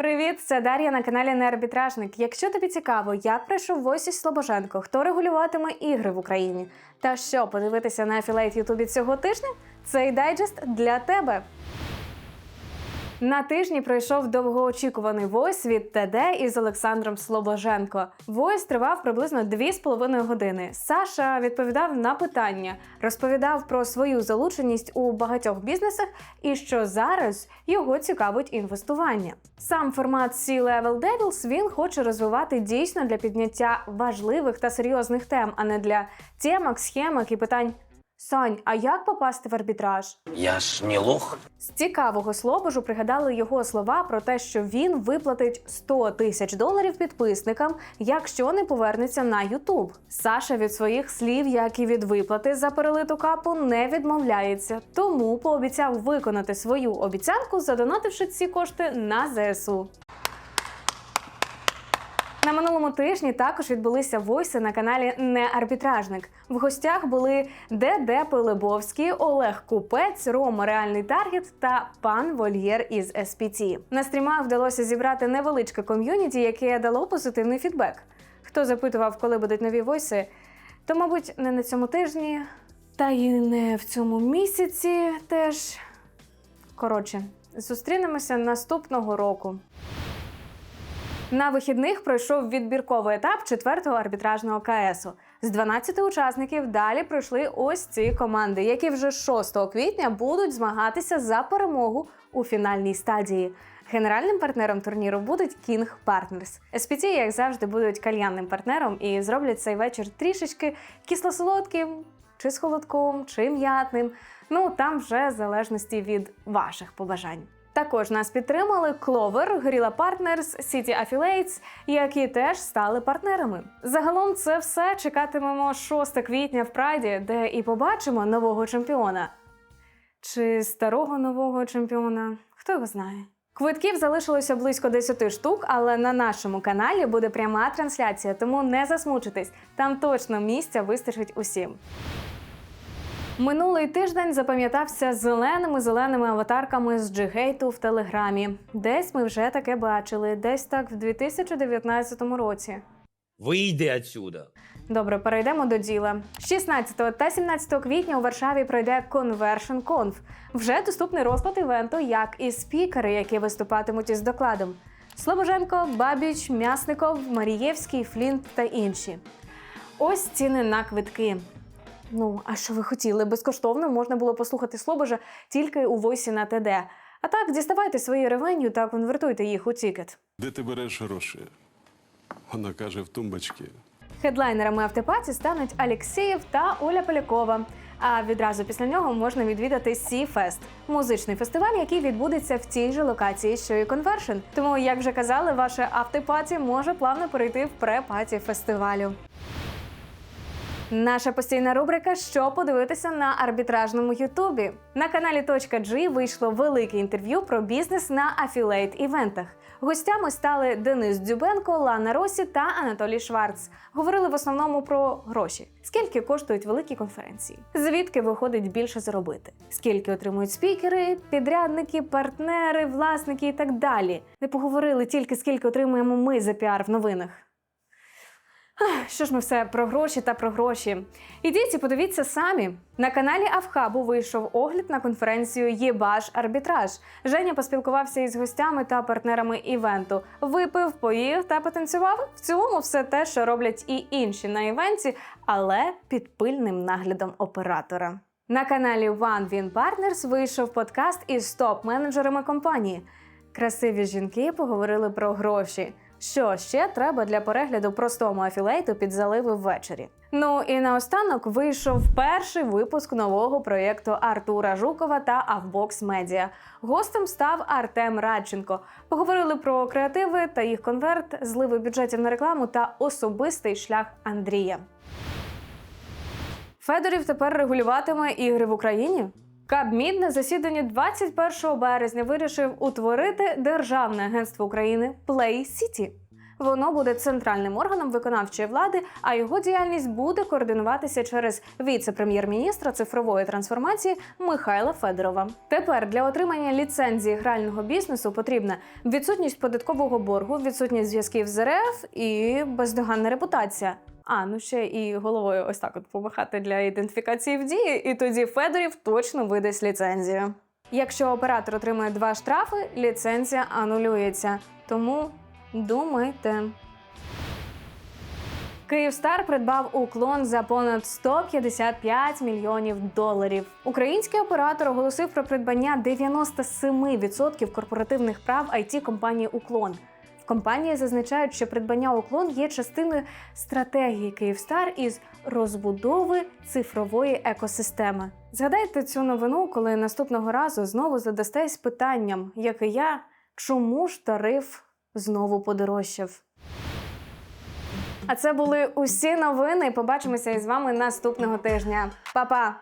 Привіт, це Дар'я на каналі Неарбітражник. Якщо тобі цікаво, як пройшов Войсіч Слобоженко, хто регулюватиме ігри в Україні, та що подивитися на афілейт Ютубі цього тижня, цей дайджест для тебе. На тижні пройшов довгоочікуваний войс від ТД із Олександром Слобоженко. Войс тривав приблизно 2,5 години. Саша відповідав на питання, розповідав про свою залученість у багатьох бізнесах і що зараз його цікавить інвестування. Сам формат C-Level Devils він хоче розвивати дійсно для підняття важливих та серйозних тем, а не для темок, схемок і питань. Сань, а як попасти в арбітраж? Я ж не лох. З цікавого слобожу пригадали його слова про те, що він виплатить 100 тисяч доларів підписникам, якщо не повернеться на Ютуб. Саша від своїх слів, як і від виплати за перелиту капу, не відмовляється, тому пообіцяв виконати свою обіцянку, задонативши ці кошти на ЗСУ. На минулому тижні також відбулися войси на каналі Неарбітражник. В гостях були ДД Пилибовський, Олег Купець, Рома Реальний Таргет та пан Вольєр із SPT. На стрімах вдалося зібрати невеличке ком'юніті, яке дало позитивний фідбек. Хто запитував, коли будуть нові войси, то, мабуть, не на цьому тижні, та й не в цьому місяці теж. Коротше, зустрінемося наступного року. На вихідних пройшов відбірковий етап четвертого арбітражного КСу. З 12 учасників далі пройшли ось ці команди, які вже 6 квітня будуть змагатися за перемогу у фінальній стадії. Генеральним партнером турніру будуть King Partners. SPT, як завжди, будуть кальянним партнером і зроблять цей вечір трішечки кисло-солодким, чи з холодком, чи м'ятним. Ну там вже в залежності від ваших побажань. Також нас підтримали Clover, Gorilla Partners, City Affiliates, які теж стали партнерами. Загалом це все чекатимемо 6 квітня в Прайді, де і побачимо нового чемпіона. Чи старого нового чемпіона? Хто його знає? Квитків залишилося близько 10 штук, але на нашому каналі буде пряма трансляція, тому не засмучуйтесь. Там точно місця вистачить усім. Минулий тиждень запам'ятався зеленими зеленими аватарками з Джигейту в Телеграмі. Десь ми вже таке бачили, десь так в 2019 році. Вийди отсюда. Добре, перейдемо до діла. 16 та 17 квітня у Варшаві пройде Conversion Conf. Вже доступний розклад івенту, як і спікери, які виступатимуть із докладом: Слобоженко, Бабіч, М'ясников, Марієвський, Флінт та інші. Ось ціни на квитки. Ну, а що ви хотіли? Безкоштовно можна було послухати Слобожа тільки у войсі на ТД. А так, діставайте свої ревеню та конвертуйте їх у тікет. Де ти береш гроші? Вона каже в тумбочці. Хедлайнерами автопаті стануть Алєксєєв та Оля Полякова. А відразу після нього можна відвідати Сі Фест музичний фестиваль, який відбудеться в тій же локації, що і конвершн. Тому, як вже казали, ваше автопаті може плавно перейти в препаті фестивалю. Наша постійна рубрика Що подивитися на арбітражному Ютубі. На каналі .G вийшло велике інтерв'ю про бізнес на афілейт івентах. Гостями стали Денис Дзюбенко, Лана Росі та Анатолій Шварц. Говорили в основному про гроші: скільки коштують великі конференції, звідки виходить більше заробити, скільки отримують спікери, підрядники, партнери, власники і так далі. Не поговорили тільки скільки отримуємо ми за піар в новинах. Що ж ми все про гроші та про гроші? Ідіть і подивіться самі. На каналі Авхабу вийшов огляд на конференцію Єбаш Арбітраж. Женя поспілкувався із гостями та партнерами івенту. Випив, поїв та потанцював. В цілому все те, що роблять і інші на івенті, але під пильним наглядом оператора. На каналі One Win Partners вийшов подкаст із топ-менеджерами компанії. Красиві жінки поговорили про гроші. Що ще треба для перегляду простому афілейту під заливи ввечері? Ну і наостанок вийшов перший випуск нового проєкту Артура Жукова та Авбокс Медіа. Гостем став Артем Радченко. Поговорили про креативи та їх конверт, зливи бюджетів на рекламу та особистий шлях Андрія. Федорів тепер регулюватиме ігри в Україні. Кабмін на засіданні 21 березня вирішив утворити Державне агентство України Play City. Воно буде центральним органом виконавчої влади, а його діяльність буде координуватися через віце-прем'єр-міністра цифрової трансформації Михайла Федорова. Тепер для отримання ліцензії грального бізнесу потрібна відсутність податкового боргу, відсутність зв'язків з РФ і бездоганна репутація. А, ну ще і головою ось так от помахати для ідентифікації в дії, і тоді Федорів точно видасть ліцензію. Якщо оператор отримує два штрафи, ліцензія анулюється. Тому думайте. Київстар придбав уклон за понад 155 мільйонів доларів. Український оператор оголосив про придбання 97% корпоративних прав it компанії Уклон. Компанії зазначають, що придбання уклон є частиною стратегії Київстар із розбудови цифрової екосистеми. Згадайте цю новину, коли наступного разу знову задастесь питанням, як і я, чому ж тариф знову подорожчав. А це були усі новини. Побачимося із вами наступного тижня. Па-па!